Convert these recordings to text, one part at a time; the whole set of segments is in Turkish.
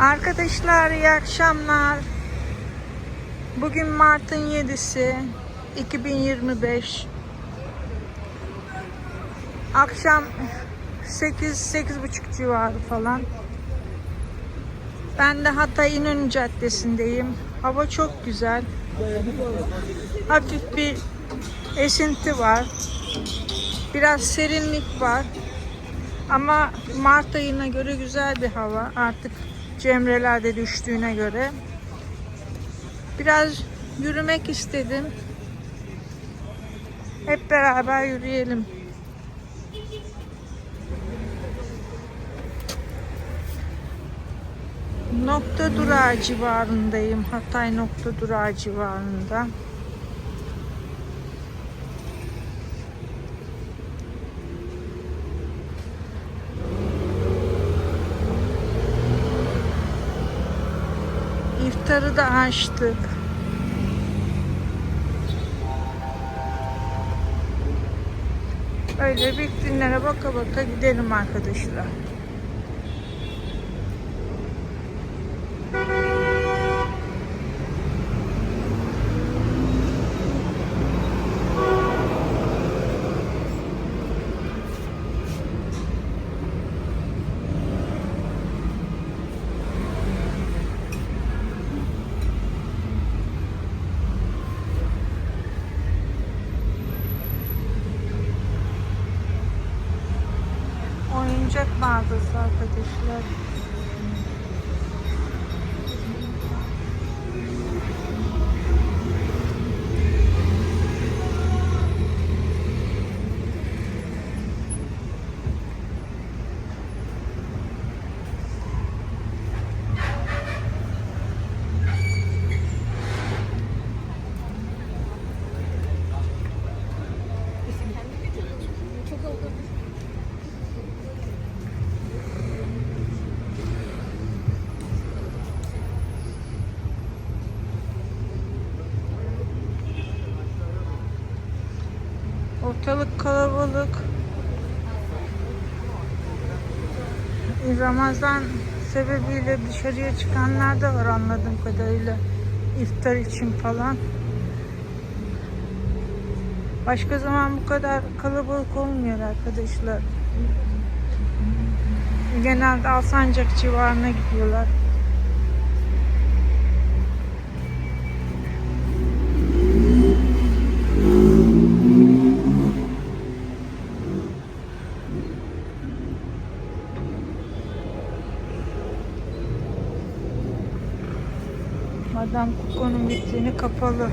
Arkadaşlar iyi akşamlar. Bugün Mart'ın 7'si 2025. Akşam 8 buçuk civarı falan. Ben de Hatay İnönü Caddesi'ndeyim. Hava çok güzel. Hafif bir esinti var. Biraz serinlik var. Ama Mart ayına göre güzel bir hava. Artık cemreler de düştüğüne göre. Biraz yürümek istedim. Hep beraber yürüyelim. Nokta durağı civarındayım. Hatay nokta durağı civarında. İftarı da açtık. Öyle vitrinlere baka baka gidelim arkadaşlar. 就是。Ortalık kalabalık. Ramazan sebebiyle dışarıya çıkanlar da var anladığım kadarıyla. iftar için falan. Başka zaman bu kadar kalabalık olmuyor arkadaşlar. Genelde Alsancak civarına gidiyorlar. Madame Coco'nun vitrini kapalı.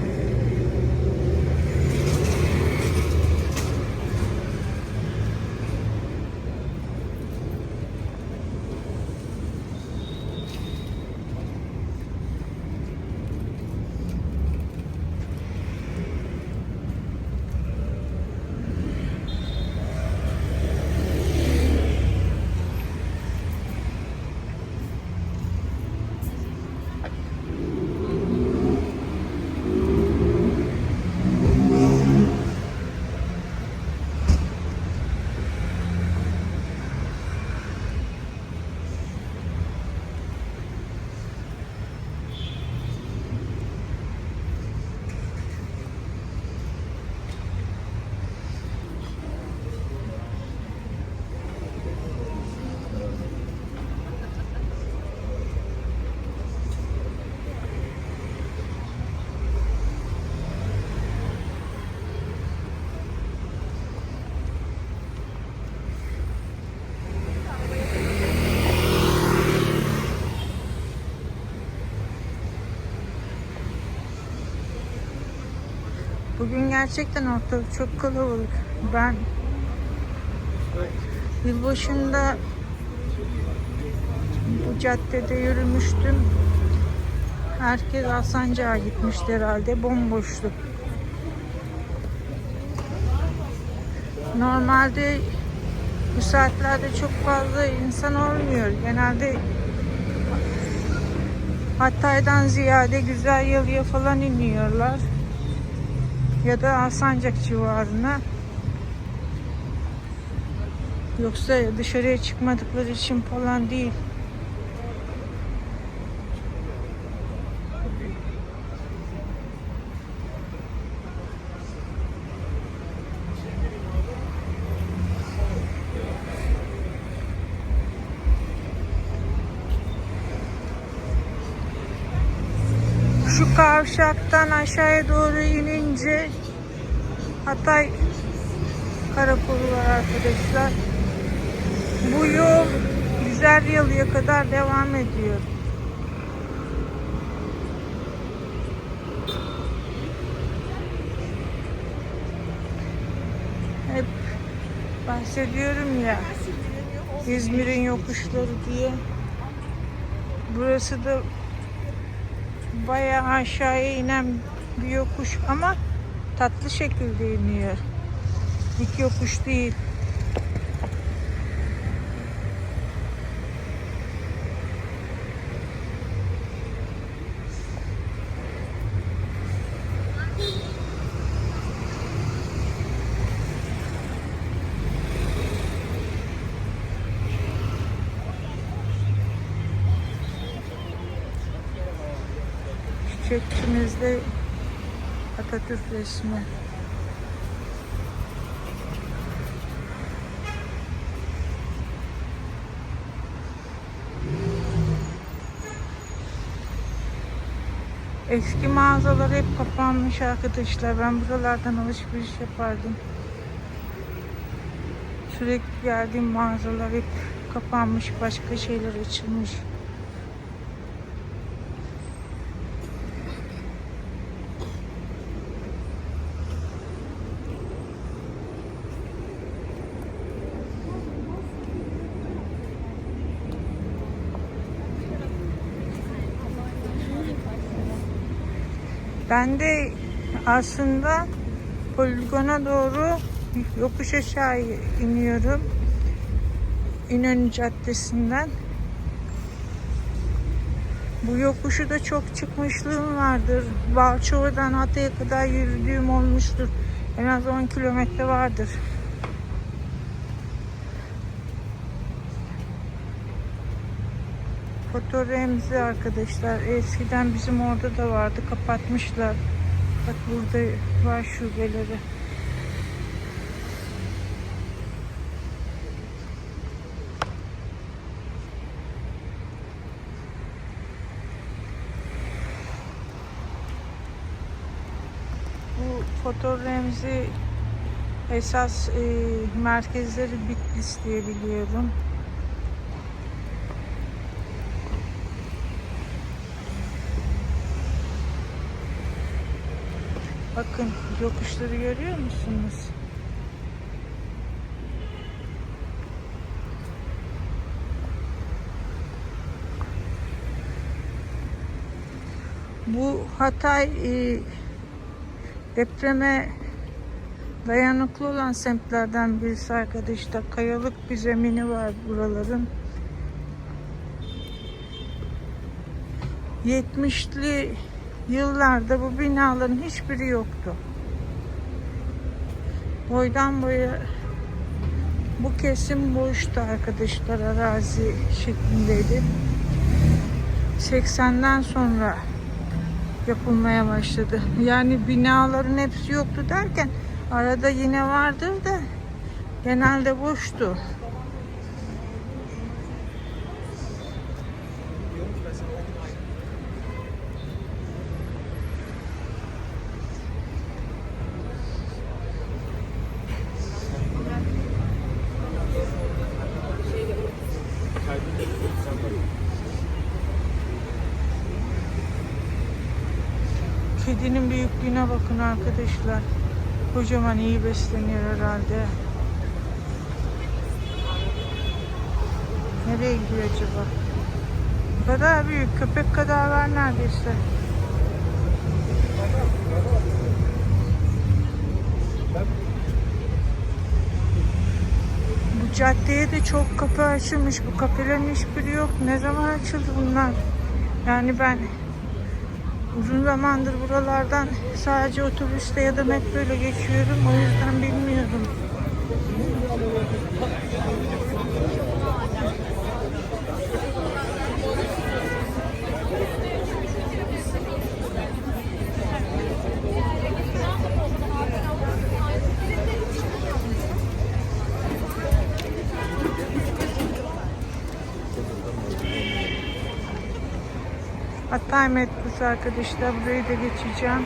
Bugün gerçekten ortalık çok kalabalık. Ben yılbaşında bu caddede yürümüştüm. Herkes Alsancak'a gitmişti herhalde. Bomboştu. Normalde bu saatlerde çok fazla insan olmuyor. Genelde Hatay'dan ziyade Güzel Yalı'ya falan iniyorlar ya da Alsancak civarına yoksa dışarıya çıkmadıkları için falan değil. şu kavşaktan aşağıya doğru inin inince Hatay karakolu var arkadaşlar. Bu yol Güzel Yalı'ya kadar devam ediyor. Hep bahsediyorum ya İzmir'in yokuşları diye. Burası da bayağı aşağıya inen bir yokuş ama tatlı şekilde iniyor. Dik yokuş değil. Çiçekçimizde Atatürk. Eski mağazalar hep kapanmış arkadaşlar. Ben buralardan alışveriş yapardım. Sürekli geldiğim mağazalar hep kapanmış. Başka şeyler açılmış. Ben de aslında poligona doğru yokuş aşağı iniyorum. İnönü Caddesi'nden. Bu yokuşu da çok çıkmışlığım vardır. Balçova'dan Hatay'a kadar yürüdüğüm olmuştur. En az 10 kilometre vardır. Foto Remzi arkadaşlar. Eskiden bizim orada da vardı. Kapatmışlar. Bak burada var şubeleri. Foto Remzi esas e, merkezleri Bitlis diye biliyorum. Bakın yokuşları görüyor musunuz? Bu Hatay e, depreme dayanıklı olan semtlerden birisi arkadaşlar. Kayalık bir zemini var buraların. 70'li yıllarda bu binaların hiçbiri yoktu. Boydan boya bu kesim boştu arkadaşlar arazi şeklindeydi. 80'den sonra yapılmaya başladı. Yani binaların hepsi yoktu derken arada yine vardır da genelde boştu. Kedinin büyüklüğüne bakın arkadaşlar. Kocaman iyi besleniyor herhalde. Nereye gidiyor acaba? Bu kadar büyük. Köpek kadar var neredeyse. Bu caddeye de çok kapı açılmış. Bu kapıların hiçbiri yok. Ne zaman açıldı bunlar? Yani ben Uzun zamandır buralardan sadece otobüste ya da metro ile geçiyorum. O yüzden bilmiyorum. Hatay metrosu arkadaşlar. Burayı da geçeceğim.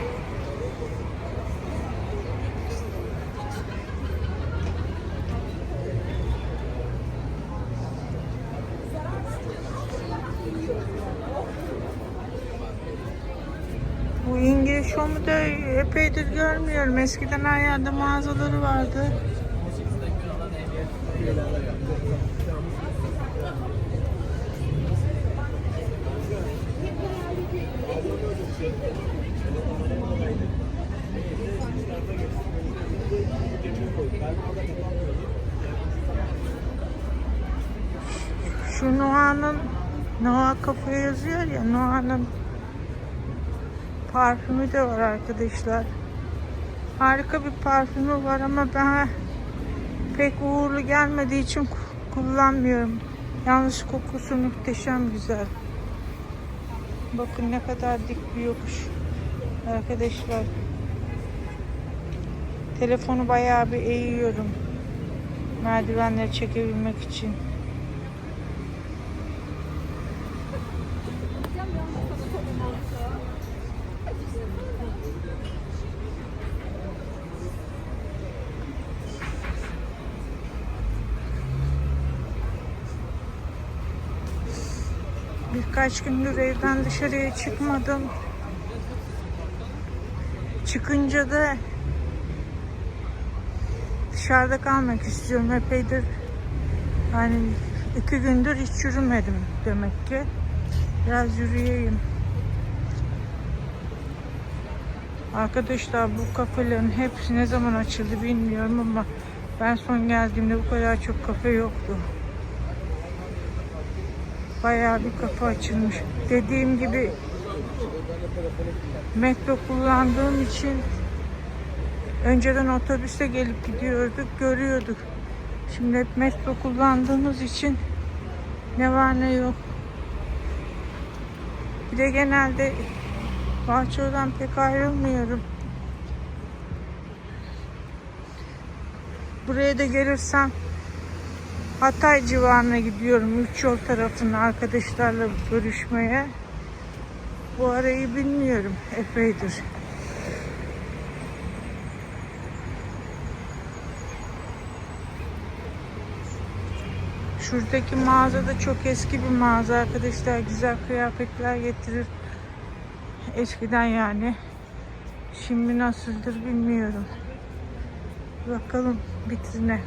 Bu İngiliz Home'u da epeydir görmüyorum. Eskiden her yerde mağazaları vardı. Şu Noah'nın Noah kafa yazıyor ya Noah'nın parfümü de var arkadaşlar. Harika bir parfümü var ama ben pek uğurlu gelmediği için ku- kullanmıyorum. Yalnız kokusu muhteşem güzel. Bakın ne kadar dik bir yokuş. Arkadaşlar. Telefonu bayağı bir eğiyorum. Merdivenleri çekebilmek için. Birkaç gündür evden dışarıya çıkmadım. Çıkınca da dışarıda kalmak istiyorum epeydir. Yani iki gündür hiç yürümedim demek ki. Biraz yürüyeyim. Arkadaşlar bu kafelerin hepsi ne zaman açıldı bilmiyorum ama ben son geldiğimde bu kadar çok kafe yoktu. Bayağı bir kafa açılmış. Dediğim gibi metro kullandığım için önceden otobüste gelip gidiyorduk, görüyorduk. Şimdi hep metro kullandığımız için ne var ne yok. Bir de genelde Bahço'dan pek ayrılmıyorum. Buraya da gelirsem Hatay civarına gidiyorum. Üç yol tarafına arkadaşlarla görüşmeye. Bu arayı bilmiyorum. Epeydir. Şuradaki mağaza da çok eski bir mağaza arkadaşlar. Güzel kıyafetler getirir. Eskiden yani. Şimdi nasıldır bilmiyorum. Bakalım vitrine.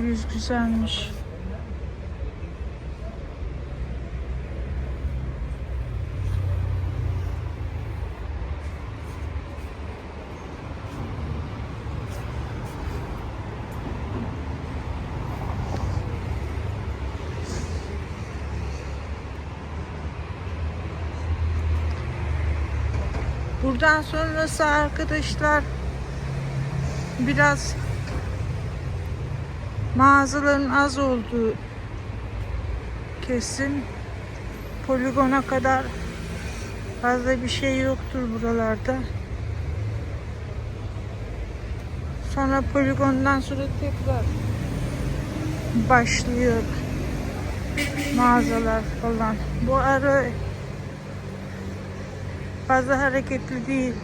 Şu bluz güzelmiş. Buradan sonrası arkadaşlar biraz mağazaların az olduğu kesin. Poligona kadar fazla bir şey yoktur buralarda. Sonra poligondan sonra tekrar başlıyor mağazalar falan. Bu ara fazla hareketli değil.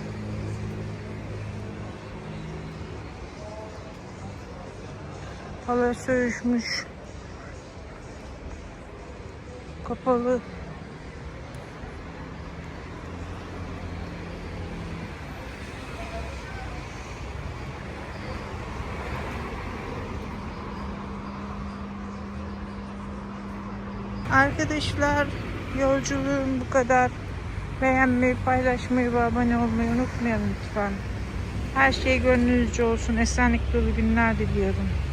Hala söğüşmüş. Kapalı. Arkadaşlar yolculuğum bu kadar. Beğenmeyi, paylaşmayı ve abone olmayı unutmayalım lütfen. Her şey gönlünüzce olsun. Esenlik dolu günler diliyorum.